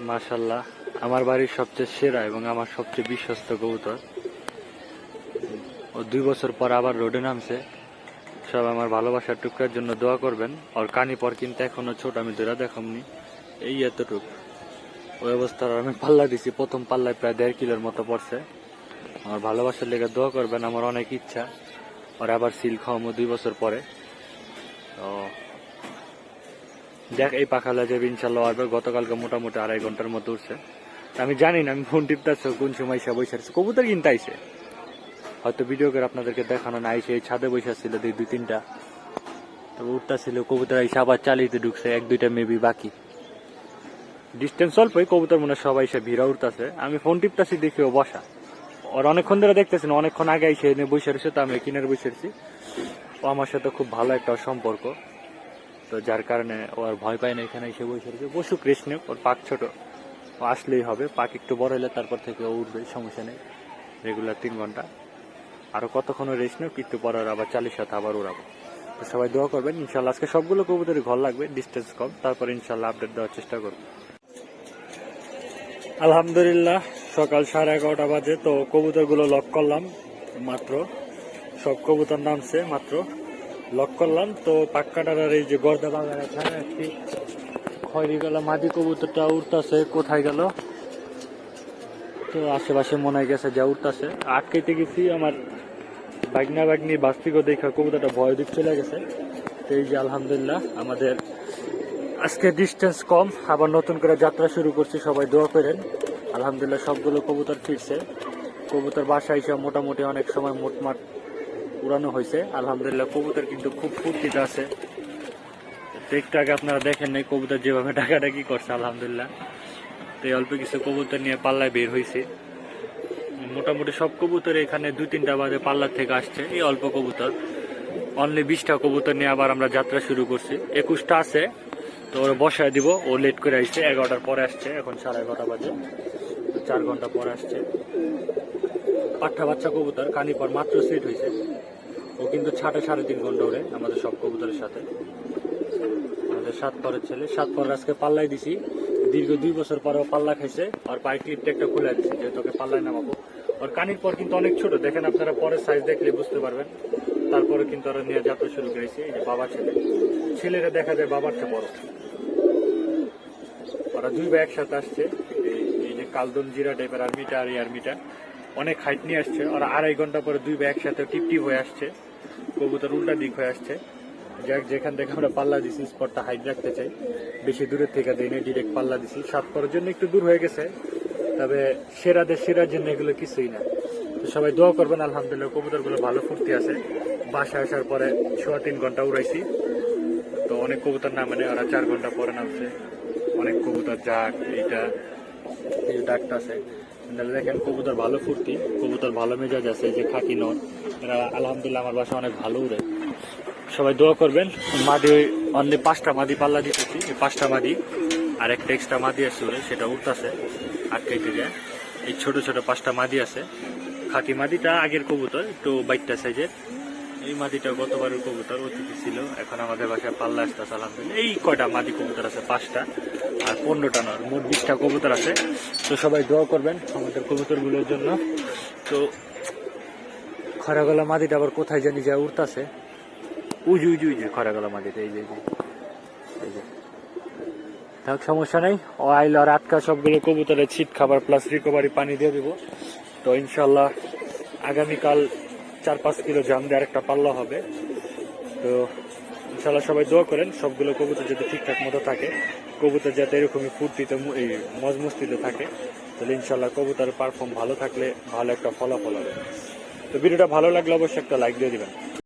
মাশাল্লাহ আমার বাড়ির সবচেয়ে সেরা এবং আমার সবচেয়ে বিশ্বস্ত কবুতর। ও দুই বছর পর আবার রোডে নামছে। সব আমার ভালোবাসার টুকরার জন্য দোয়া করবেন। আর কানি পর কিন্তু এখনও ছোট, আমি ধরে দেখামনি। এই এতটুক। ওই অবস্থার আমি পাল্লা দিছি, প্রথম পাল্লায় প্রায় দেড় কিলোর মতো পড়ছে। আমার ভালোবাসার লেগে দোয়া করবেন, আমার অনেক ইচ্ছা। আর আবার সিল খাওয়ামো দুই বছর পরে। তো দেখ, এই পাখালা যাবে ইনশাল্লাহ আসবে। গতকালকে মোটামুটি আড়াই ঘণ্টার মতো উঠছে। আমি জানি না, আমি ফোন টিপতেছে, কোন সময় সে বসে আছে। কবুতর কিনতে আইছে। হয়তো ভিডিও করে আপনাদেরকে দেখানো না, আইসে এই ছাদে বসে ছিল দুই দুই, তিনটা। তবে উঠটা ছিল কবুতর আইসে, আবার চালিয়ে ঢুকছে, এক, দুইটা মেবি বাকি। ডিস্টেন্স অল্পই, কবুতর মনে সবাই সে ভিড়া উঠতেছে। আমি ফোন টিপতাছি, দেখি ও বসা। ওর অনেকক্ষণ ধরে দেখতেছি না, অনেকক্ষণ আগে এসে এনে বসে রয়েছে, তো আমি কিনারে বসে রয়েছি ও আমার সাথে খুব ভালো একটা সম্পর্ক। তো যার কারণে ও আর ভয় পায় না এখানে এসে বসে রয়েছে। বসু কৃষ্ণ, ওর পাক ছোট। ও আসলেই হবে, পাক একটু বড় হলে তারপর থেকে ও উঠবে, সমস্যা নেই। রেগুলার তিন ঘণ্টা। আরও কতক্ষণ রেস্ট নেব একটু পরে আবার চালির সাথে আবার উড়াবো তো সবাই দোয়া করবেন ইনশাল্লাহ আজকে সবগুলো কবুতরের ঘর লাগবে ডিস্টেন্স কম। তারপর ইনশাল্লাহ আপডেট দেওয়ার চেষ্টা করব। আলহামদুলিল্লাহ, সকাল সাড়ে এগারোটা বাজে। তো কবুতরগুলো লক করলাম, মাত্র। সব কবুতর নামছে, মাত্র। লক করলাম। তো পাক্কাটার এই যে গর্দা বাগান এখানে একটি। খয়রি গেল মাদি কবুতরটা উঠতেছে কোথায় গেল? তো আশেপাশে মনে গেছে যা উঠতেছে আটকাইতে গেছি, আমার বাগনা বাগনি বাস্তিকও দেখা কবুতরটা ভয় দিক চলে গেছে। তো এই যে আলহামদুলিল্লাহ, আমাদের আজকে ডিস্টেন্স কম। আবার নতুন করে যাত্রা শুরু করছি, সবাই দোয়া করেন। আলহামদুলিল্লাহ সবগুলো কবুতর ফিরছে। কবুতর বাসা এসে মোটামুটি অনেক সময় মোটমাট উড়ানো হয়েছে। আলহামদুলিল্লাহ, কবুতর কিন্তু খুব ফুর্তিতে আছে। আগে আপনারা দেখেন নাই কবুতর যেভাবে ডাকাডাকি করছে, আলহামদুলিল্লাহ। তো এই অল্প কিছু কবুতর নিয়ে পাল্লায় বের হয়েছে। মোটামুটি সব কবুতর এখানে দুই তিনটা বাজে পাল্লার থেকে আসছে, এই অল্প কবুতর। অনলি বিশটা কবুতর নিয়ে আবার আমরা যাত্রা শুরু করছি। একুশটা আছে, তো ওরা বসায় দিব, ও লেট করে আসছে, এগারোটার পরে আসছে, এখন সাড়ে এগারোটা বাজে। চার ঘণ্টা পরে আসছে। পাঠা বাচ্চা কবুতর কানি পর মাত্র সেট হয়েছে। ও কিন্তু ছাটে সাড়ে তিন ঘণ্টা ওরে আমাদের সব কবুতরের সাথে। আমাদের সাত পরের ছেলে, সাত পরের আজকে পাল্লাই দিছি। দীর্ঘ দুই বছর পরে ও পাল্লা খাইছে, আর পায়ে ক্লিপটা একটা খুলে দিচ্ছে যে ওকে পাল্লায় নামাবো। ওর কানির পর কিন্তু অনেক ছোট, দেখেন আপনারা পরের সাইজ দেখলে বুঝতে পারবেন। তারপরে কিন্তু ওরা নিয়ে যাত্রা শুরু করেছে, এই যে বাবা ছেলে। ছেলেরা দেখা যায় বাবার চেয়ে বড়। ওরা দুই ভাই একসাথে আসছে, এই- যে কালদন জিরা টাইপের আর্মিটা আর এই আর্মিটা অনেক হাইট নিয়ে আসছে, আর আড়াই ঘণ্টা পরে দুই ভাই একসাথে টিপটিপ হয়ে আসছে। কবুতর উল্টা দিক হয়ে আসছে। যাক, যেখান থেকে আমরা পাল্লা দিছি স্পটটা হাইট রাখতে চাই। বেশি দূরের থেকে দিই ডিরেক্ট পাল্লা দিছি। সাত পরের জন্য একটু দূর হয়ে গেছে, তবে সেরাদের সেরার জন্য এগুলো কিছুই না। তো সবাই দোয়া করবেন, আলহামদুলিল্লাহ, কবুতরগুলো ভালো ফুর্তি আছে। বাসায় আসার পরে সোয়া তিন ঘণ্টা উড়াইছি। তো অনেক কবুতর না মানে ওরা চার ঘণ্টা পরে নামছে। অনেক কবুতর যাক, এইটা, এই ডাকটা আছে। দেখেন কবুতর ভালো ফুর্তি, কবুতর ভালো মেজাজ আছে যে খাকি নট এরা আলহামদুলিল্লাহ আমার বাসা অনেক ভালো উড়ে। সবাই দোয়া করবেন, মাদি অনলি পাঁচটা মাদি পাল্লা দিতেছি, এই পাঁচটা মাদি, আর একটা এক্সট্রা মাদি আছে সেটা উঠতেছে আটকাইতে যায় এই ছোট ছোট পাঁচটা মাদি আছে খাকি মাদিটা আগের কবুতর, একটু বাইটটা সাইজের এই মাদিটা গতবারের কবুতর, অতিথি ছিল, এখন আমাদের বাসায় পাল্লা আসতেছে, আলহামদুলিল্লাহ। এই কয়টা মাদি কবুতর আছে? পাঁচটা। আর পনেরোটা নর মোট বিশটা কবুতর আছে। তো সবাই দোয়া করবেন আমাদের কবুতরগুলোর জন্য। তো খরাগলা মাদিটা আবার কোথায় জানি যা উঠতেছে উজু উজু উজু খরাগলা মাদিটা এই যে এই যে, থাক সমস্যা নেই। আইল আর আটকা সবগুলো কবুতরের ছিট খাবার প্লাস রিকভারি পানি দিয়ে দেবো। তো ইনশাল্লাহ আগামীকাল চার পাঁচ কিলো জাম দিয়ে আরেকটা পাল্লা হবে। তো ইনশাল্লাহ সবাই দোয়া করেন, সবগুলো কবুতর যাতে ঠিকঠাক মতো থাকে। কবুতর যাতে এরকমই ফুর্তিতে এই মজমস্তিতে থাকে। তাহলে ইনশাল্লাহ কবুতরের পারফর্ম ভালো থাকলে ভালো একটা ফলাফল হবে। তো ভিডিওটা ভালো লাগলে অবশ্যই একটা লাইক দিয়ে দিবেন।